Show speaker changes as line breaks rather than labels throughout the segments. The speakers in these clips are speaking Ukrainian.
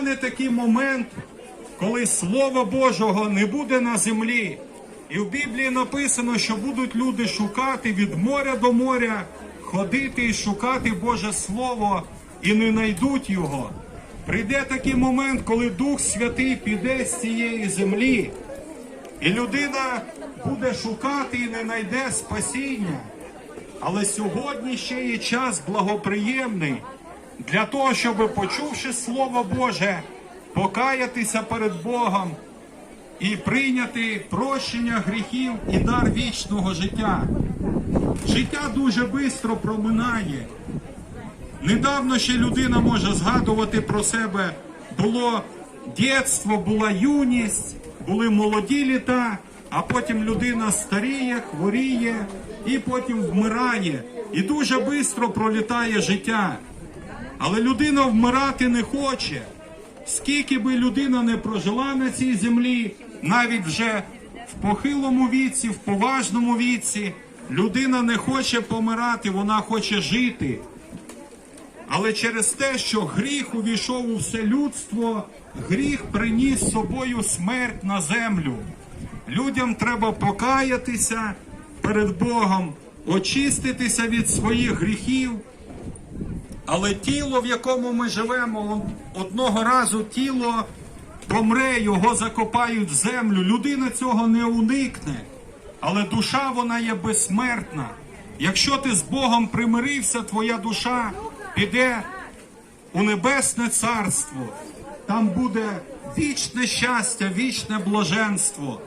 настане такий момент, коли Слова Божого не буде на землі. І в Біблії написано, що будуть люди шукати від моря до моря, ходити і шукати Боже Слово і не знайдуть його. Прийде такий момент, коли Дух Святий піде з цієї землі, і людина буде шукати і не знайде спасіння. Але сьогодні ще є час благоприємний для того, щоб, почувши Слово Боже, покаятися перед Богом і прийняти прощення гріхів і дар вічного життя. Життя дуже швидко проминає. Недавно ще людина може згадувати про себе. Було дєтство, була юність, були молоді літа, а потім людина старіє, хворіє і потім вмирає. І дуже швидко пролітає життя. Але людина вмирати не хоче. Скільки би людина не прожила на цій землі, навіть вже в похилому віці, в поважному віці, людина не хоче помирати, вона хоче жити. Але через те, що гріх увійшов у все людство, гріх приніс з собою смерть на землю. Людям треба покаятися перед Богом, очиститися від своїх гріхів. Але тіло, в якому ми живемо, одного разу тіло помре, його закопають в землю. Людина цього не уникне. Але душа вона є безсмертна. Якщо ти з Богом примирився, твоя душа піде у небесне царство. Там буде вічне щастя, вічне блаженство.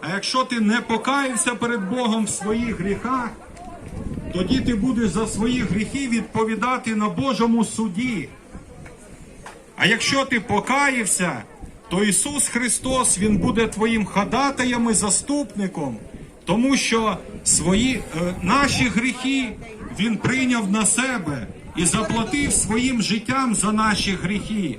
А якщо ти не покаявся перед Богом в своїх гріхах, тоді ти будеш за свої гріхи відповідати на Божому суді. А якщо ти покаявся, то Ісус Христос Він буде твоїм ходатаєм і заступником, тому що свої е, наші гріхи Він прийняв на себе і заплатив своїм життям за наші гріхи.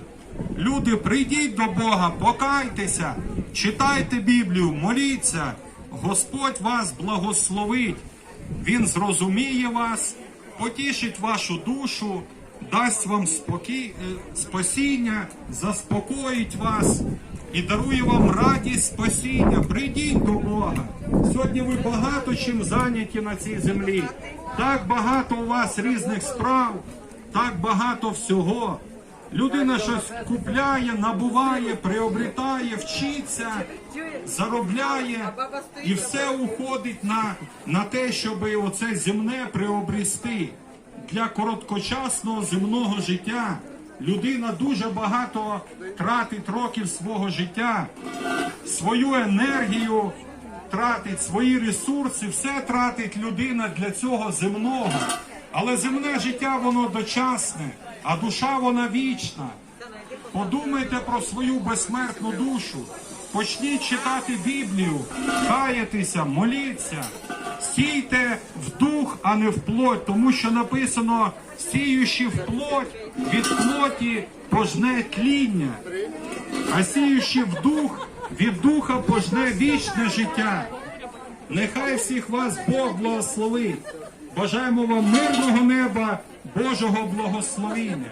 Люди, прийдіть до Бога, покайтеся, читайте Біблію, моліться. Господь вас благословить. Він зрозуміє вас, потішить вашу душу, дасть вам спокій, е, спасіння, заспокоїть вас і дарує вам радість спасіння. Прийдіть до Бога. Сьогодні ви багато чим зайняті на цій землі. Так багато у вас різних справ, так багато всього. Людина щось купляє, набуває, приобретає, вчиться, заробляє, і все уходить на, на те, щоб оце земне приобрести. Для короткочасного земного життя людина дуже багато тратить років свого життя, свою енергію тратить, свої ресурси, все тратить людина для цього земного. Але земне життя воно дочасне, а душа вона вічна. Подумайте про свою безсмертну душу. Почніть читати Біблію, каятися, моліться, сійте в дух, а не в плоть, тому що написано сіючи в плоть, від плоті пожне тління, а сіючи в дух, від духа пожне вічне життя. Нехай всіх вас Бог благословить. Бажаємо вам мирного неба, Божого благословіння.